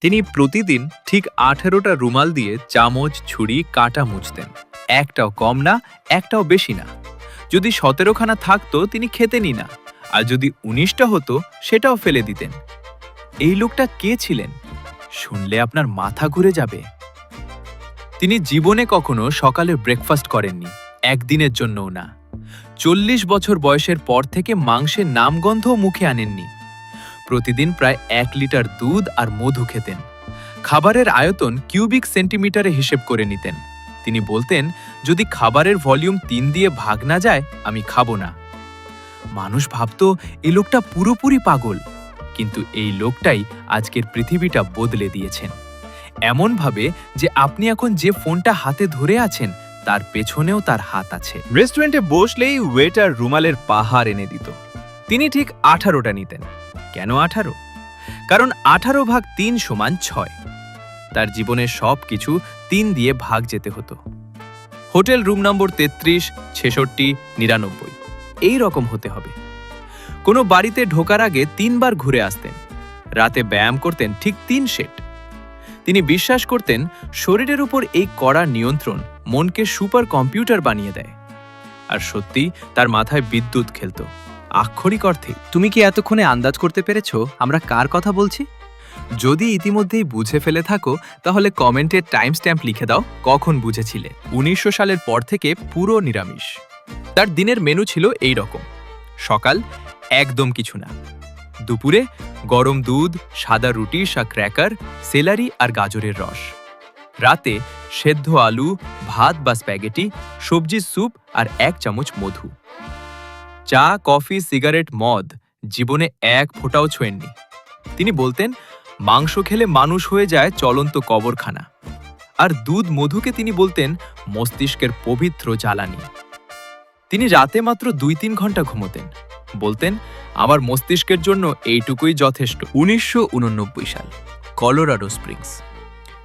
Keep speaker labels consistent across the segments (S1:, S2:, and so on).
S1: তিনি প্রতিদিন ঠিক আঠেরোটা রুমাল দিয়ে চামচ, ছুরি, কাটা মুছতেন। একটাও কম না, একটাও বেশি না। যদি সতেরোখানা থাকতো, তিনি খেতেনই না। আর যদি উনিশটা হতো, সেটাও ফেলে দিতেন। এই লোকটা কে ছিলেন? শুনলে আপনার মাথা ঘুরে যাবে। তিনি জীবনে কখনো সকালে ব্রেকফাস্ট করেননি, একদিনের জন্যও না। চল্লিশ বছর বয়সের পর থেকে মাংসের নামগন্ধও মুখে আনেননি। প্রতিদিন প্রায় এক লিটার দুধ আর মধু খেতেন। খাবারের আয়তন কিউবিক সেন্টিমিটারে হিসেব করে নিতেন। তিনি বলতেন, যদি খাবারের ভলিউম তিন দিয়ে ভাগ না যায়, আমি খাব না। মানুষ ভাবত এই লোকটা পুরোপুরি পাগল। কিন্তু এই লোকটাই আজকের পৃথিবীটা বদলে দিয়েছেন। এমনভাবে যে আপনি এখন যে ফোনটা হাতে ধরে আছেন, তার পেছনেও তার হাত আছে। রেস্টুরেন্টে বসলেই ওয়েটার রুমালের পাহাড় এনে দিত। তিনি ঠিক আঠারোটা নিতেন। কেন আঠারো? কারণ আঠারো ভাগ তিন সমান ছয়। তার জীবনের সব কিছু তিন দিয়ে ভাগ যেতে হতো। হোটেল রুম নম্বর তেত্রিশ, ছেষট্টি, নিরানব্বই। এই রকম হতে হবে। কোনো বাড়িতে ঢোকার আগে তিনবার ঘুরে আসতেন। রাতে ব্যায়াম করতেন ঠিক তিন সেট। তিনি বিশ্বাস করতেন শরীরের উপর এই কড়া নিয়ন্ত্রণ মনকে সুপার কম্পিউটার বানিয়ে দেয়। আর সত্যি তার মাথায় বিদ্যুৎ খেলত। আক্ষরিক অর্থে,
S2: তুমি কি এতক্ষণে আন্দাজ করতে পেরেছ আমরা কার কথা বলছি?
S1: যদি ইতিমধ্যেই বুঝে ফেলে থাকো, তাহলে কমেন্টে টাইম স্ট্যাম্প লিখে দাও কখন বুঝেছিলে। উনিশশো সালের পর থেকে পুরো নিরামিষ। তার দিনের মেনু ছিল এই রকম সকাল একদম কিছু না। দুপুরে গরম দুধ, সাদা রুটি সা ক্র্যাকার সেলারি আর গাজরের রস। রাতে সেদ্ধ আলু, ভাত বা স্প্যাগেটি সবজির স্যুপ আর এক চামচ মধু। চা, কফি, সিগারেট, মদ জীবনে এক ফোঁটাও ছোঁয়েননি। তিনি বলতেন, মাংস খেলে মানুষ হয়ে যায় চলন্ত কবরখানা। আর দুধ মধুকে তিনি বলতেন, মস্তিষ্কের পবিত্র জ্বালানি। তিনি রাতে মাত্র দুই তিন ঘণ্টা ঘুমোতেন। বলতেন, আমার মস্তিষ্কের জন্য এইটুকুই যথেষ্ট। উনিশশো উননব্বই সাল, কলোরাডো স্প্রিংস।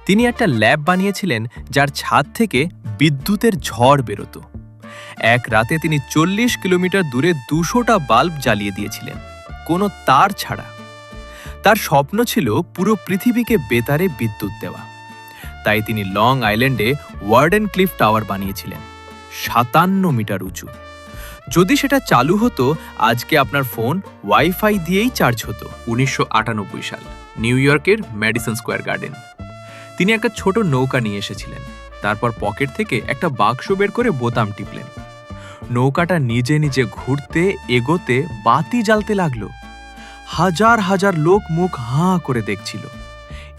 S1: তিনি একটা ল্যাব বানিয়েছিলেন, যার ছাদ থেকে বিদ্যুতের ঝড় বেরোতো। এক রাতে তিনি চল্লিশ কিলোমিটার দূরে দুশোটা বাল্ব জ্বালিয়ে দিয়েছিলেন, কোনো তার ছাড়া। তার স্বপ্ন ছিল পুরো পৃথিবীকে বেতারে বিদ্যুৎ দেওয়া। তাই তিনি লং আইল্যান্ডে ওয়ার্ডেন ক্লিফ টাওয়ার বানিয়েছিলেন, সাতান্ন মিটার উঁচু। যদি সেটা চালু হতো, আজকে আপনার ফোন ওয়াইফাই দিয়েই চার্জ হতো, উনিশশো আটানব্বই সাল, নিউ ইয়র্কের ম্যাডিসন স্কোয়ার গার্ডেন। তিনি একটা ছোট নৌকা নিয়ে এসেছিলেন, তারপর পকেট থেকে একটা বাক্স বের করে বোতাম টিপলেন। নৌকাটা নিজে নিজে ঘুরতে, এগোতে, বাতি জ্বালতে লাগল। হাজার হাজার লোক মুখ হাঁ করে দেখছিল।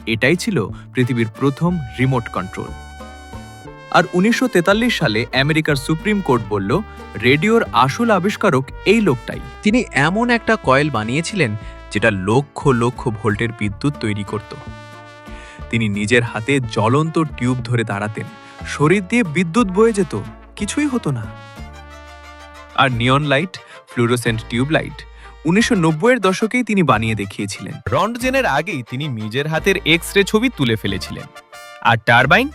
S1: এটাই ছিল পৃথিবীর প্রথম রিমোট কন্ট্রোল। আর উনিশশো সালে আমেরিকার সুপ্রিম কোর্ট বলল, রেডিওর আসল আবিষ্কারক এই লোকটাই। তিনি এমন একটা কয়েল বানিয়েছিলেন, যেটা লক্ষ লক্ষ ভোল্টের বিদ্যুৎ তৈরি করত। তিনি নিজের হাতে জ্বলন্ত টিউব ধরে দাঁড়াতেন। শরীর দিয়ে বিদ্যুৎ বয়ে যেত। কিছুই হতো না। আর neon light fluorescent tube light উনিশশো এর দশকেই তিনি বানিয়ে দেখিয়েছিলেন। রন্টজেনের আগেই তিনি নিজের হাতের এক্স রে ছবি তুলে ফেলেছিলেন। আর টারবাইন,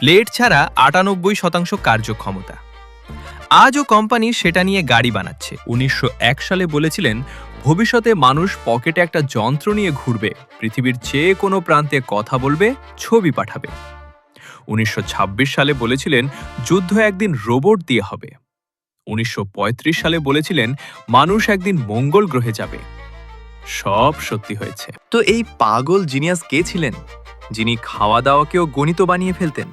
S1: ব্লেড ছাড়া আটানব্বই শতাংশ কার্যক্ষমতা। আজও কোম্পানি সেটা নিয়ে গাড়ি বানাচ্ছে। উনিশশো এক সালে বলেছিলেন, ভবিষ্যতে মানুষ পকেটে একটা যন্ত্র নিয়ে ঘুরবে। পৃথিবীর যে কোনো প্রান্তে কথা বলবে, ছবি পাঠাবে। উনিশশো ছাব্বিশ সালে বলেছিলেন, যুদ্ধ একদিন রোবট দিয়ে হবে। উনিশশো পঁয়ত্রিশ সালে বলেছিলেন, মানুষ একদিন মঙ্গল গ্রহে যাবে। সব সত্যি হয়েছে। তো এই পাগল জিনিয়াস কে ছিলেন? যিনি খাওয়া দাওয়াকেও গণিত বানিয়ে ফেলতেন,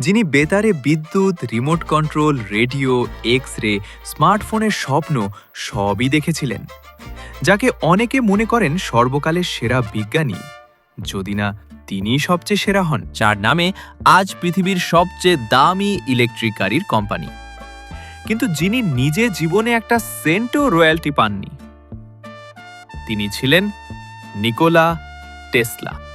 S1: যিনি বেতারে বিদ্যুৎ, remote control, radio X ray স্মার্টফোনের স্বপ্ন সবই দেখেছিলেন, যাকে অনেকে মনে করেন সর্বকালের সেরা বিজ্ঞানী, যদি না তিনি সবচেয়ে সেরা হন, যার নামে আজ পৃথিবীর সবচেয়ে দামি ইলেকট্রিক গাড়ির কোম্পানি। কিন্তু যিনি নিজে জীবনে একটা সেন্টও রয়্যালটি পাননি তিনি ছিলেন নিকোলা টেসলা।